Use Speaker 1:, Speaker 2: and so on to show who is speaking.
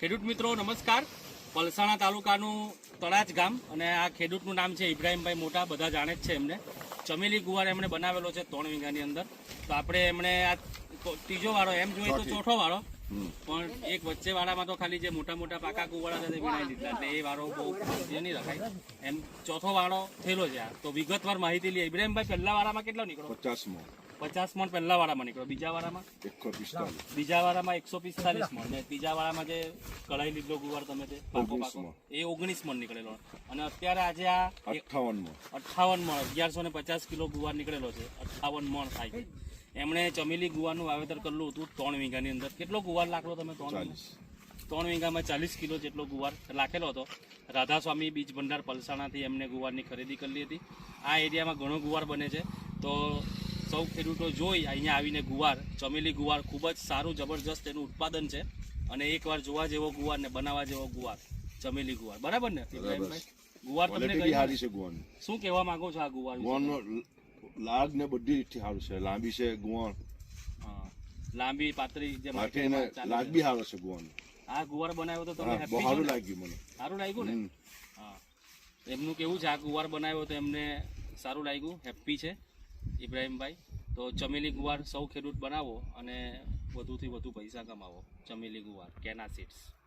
Speaker 1: ખેડૂત મિત્રો નમસ્કાર. પલસાણા તાલુકાનું તળાજ ગામ અને આ ખેડૂતનું નામ છે ઇબ્રાહીમભાઈ મોટા બધા જાણે જ છે એમને. ચમેલી ગુવાર એમણે બનાવેલો છે ત્રણ વીઘાની અંદર. તો આપણે એમણે આ ત્રીજો વાળો એમ જોઈએ તો ચોથો. વાળો. પણ એક વચ્ચે વાળામાં તો ખાલી જે મોટા મોટા પાકા કુવાળા છે તે વીણાઈ દીધા. એટલે એ વાળો બહુ એ નહીં રખાય. એમ ચોથો વાળો થયેલો છે આ. તો વિગતવાર માહિતી લઈએ. ઇબ્રાહીમભાઈ પહેલા વાળામાં કેટલો નીકળો
Speaker 2: પચાસમાં.
Speaker 1: પચાસ મણ પહેલા વાળામાં નીકળો. બીજા વાળામાં? બીજા વાળામાં એકસો પિસ્તાલીસ મણ. ને ત્રીજા વાળામાં જે કઢાઈ લીધો ગુવાર તમે તે પાકો પાકો. એ ઓગણીસ મણ નીકળેલો. અને અત્યારે આજે આ
Speaker 2: અઠાવન
Speaker 1: મણ. અઠાવન મણ અગિયારસો ને પચાસ કિલો ગુવાર નીકળેલો છે. અઠ્ઠાવન મણ થાય છે. એમણે ચમેલી ગુવારનું વાવેતર કરેલું હતું ત્રણ વીઘાની અંદર. કેટલો ગુવાર લાકડો તમે? ત્રણ ત્રણ વીઘામાં ચાલીસ કિલો જેટલો ગુવાર લાખેલો હતો. રાધાસ્વામી બીજ ભંડાર પલસાણાથી એમને ગુવારની ખરીદી કરેલી હતી. આ એરિયામાં ઘણો ગુવાર બને છે. તો સૌ ખેડૂતો જોઈ અહીંયા આવીને ગુવાર ચમેલી ગુવાર ખૂબ જ સારું જબરજસ્ત એનું ઉત્પાદન છે. અને એકવાર જોવા જેવો ગુવાર ને બનાવવા જેવો ગુવાર ચમેલી ગુવાર. બરાબર ને? ગુવાર તમને
Speaker 2: સારી છે ગુવાર
Speaker 1: શું કહેવા માંગો છો આ ગુવાર?
Speaker 2: ગુવાનો લાગ ને બધી રીતે સારું છે. લાંબી છે
Speaker 1: ગુવાર. લાંબી પાતળી જે
Speaker 2: લાગ બી સારો છે ગુવાનો
Speaker 1: આ ગુવાર બનાવ્યો તો
Speaker 2: તમને બહુ સારું લાગ્યું મને.
Speaker 1: સારું લાગ્યું ને? હા. એમનું કેવું છે? આ ગુવાર બનાવ્યો તો એમને સારું લાગ્યું હેપી છે? ઇબ્રાહીમભાઈ, તો ચમેલી ગુવાર સૌ ખેડૂત બનાવો અને વધુથી વધુ પૈસા કમાવો. ચમેલી ગુવાર, કેના સીડ્સ